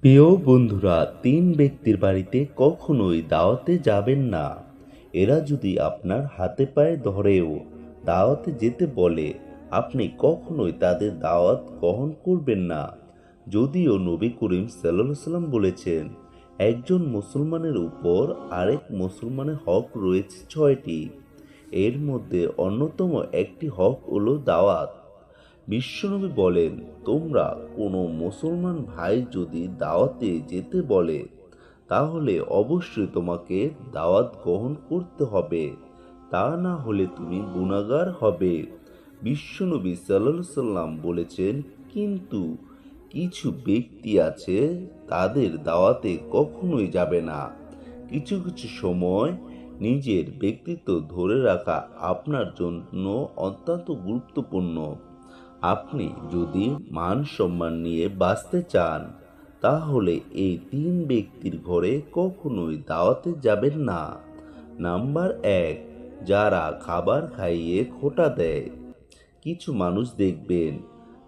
প্রিয় বন্ধুরা, তিন ব্যক্তির বাড়িতে কখনোই দাওয়াতে যাবেন না। এরা যদি আপনার হাতে পায়ে ধরেও দাওয়াতে যেতে বলে, আপনি কখনোই তাদের দাওয়াত গ্রহণ করবেন না। যদিও নবী করিম সাল্লাম বলেছেন, একজন মুসলমানের উপর আরেক মুসলমানের হক রয়েছে ছয়টি। এর মধ্যে অন্যতম একটি হক হলো দাওয়াত। বিশ্বনবী বলেন, তোমরা কোনো মুসলমান ভাই যদি দাওয়াতে যেতে বলে, তাহলে অবশ্যই তোমাকে দাওয়াত গ্রহণ করতে হবে। তা না হলে তুমি গুণাগার হবে। বিশ্বনবী সাল্লাহ সাল্লাম বলেছেন, কিন্তু কিছু ব্যক্তি আছে, তাদের দাওয়াতে কখনোই যাবে না। কিছু কিছু সময় নিজের ব্যক্তিত্ব ধরে রাখা আপনার জন্য অত্যন্ত গুরুত্বপূর্ণ। আপনি যদি মান সম্মান নিয়ে বাঁচতে চান, তাহলে এই তিন ব্যক্তির ঘরে কখনোই দাওয়াতে যাবেন না। নাম্বার এক, যারা খাবার খাইয়ে খোটা দেয়। কিছু মানুষ দেখবেন,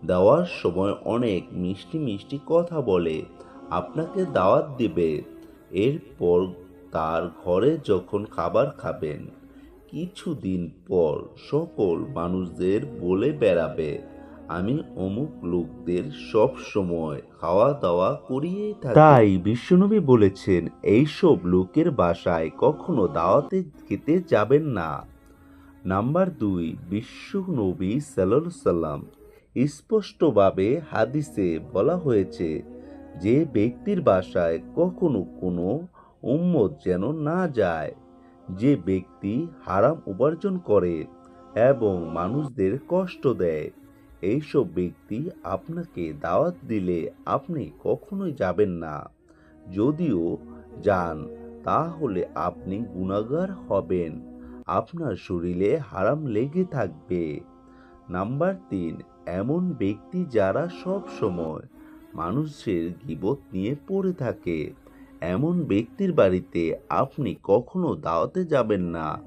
দেওয়ার সময় অনেক মিষ্টি মিষ্টি কথা বলে, আপনাকে দাওয়াত দেবে। এরপর তার ঘরে যখন খাবার খাবেন, কিছুদিন পর সকল মানুষদের বলে বেড়াবে। আমি অমুক লোকদের সব সময় খাওয়া দাওয়া করিয়েই থাকি। তাই বিশ্বনবী বলেছেন, এইসব লোকের বাসায় কখনো দাওয়াতে খেতে যাবেন না। নাম্বার দুই, বিশ্বনবী সাল্লাল্লাহু সাল্লাম স্পষ্টভাবে হাদিসে বলা হয়েছে যে ব্যক্তির বাসায় কখনো কোনো উম্মত যেন না যায়। যে ব্যক্তি হারাম উপার্জন করে এবং মানুষদের কষ্ট দেয়। এইসব ব্যক্তি আপনাকে দাওয়াত দিলে আপনি কখনোই যাবেন না। যদিও যান, তাহলে আপনি গুণাগার হবেন। আপনার শরীরে হারাম লেগে থাকবে। নাম্বার তিন, এমন ব্যক্তি যারা সব সময় মানুষের গিবত নিয়ে পড়ে থাকে। এমন ব্যক্তির বাড়িতে আপনি কখনো দাওয়াতে যাবেন না।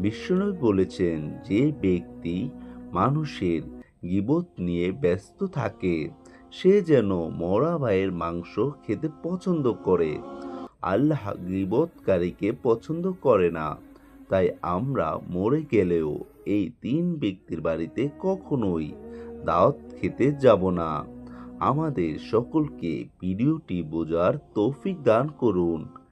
বিশ্বনবী বলেছেন, যে ব্যক্তি মানুষের গিবত নিয়ে ব্যস্ত থাকে। সে যেন মরা ভাইয়ের মাংস খেতে পছন্দ করে। আল্লাহ গিবতকারীকে পছন্দ করে না। তাই আমরা মরে গেলেও এই তিন ব্যক্তির বাড়িতে কখনোই দাওয়াত খেতে যাব না। আমাদের সকলকে ভিডিওটি বোঝার তৌফিক দান করুন।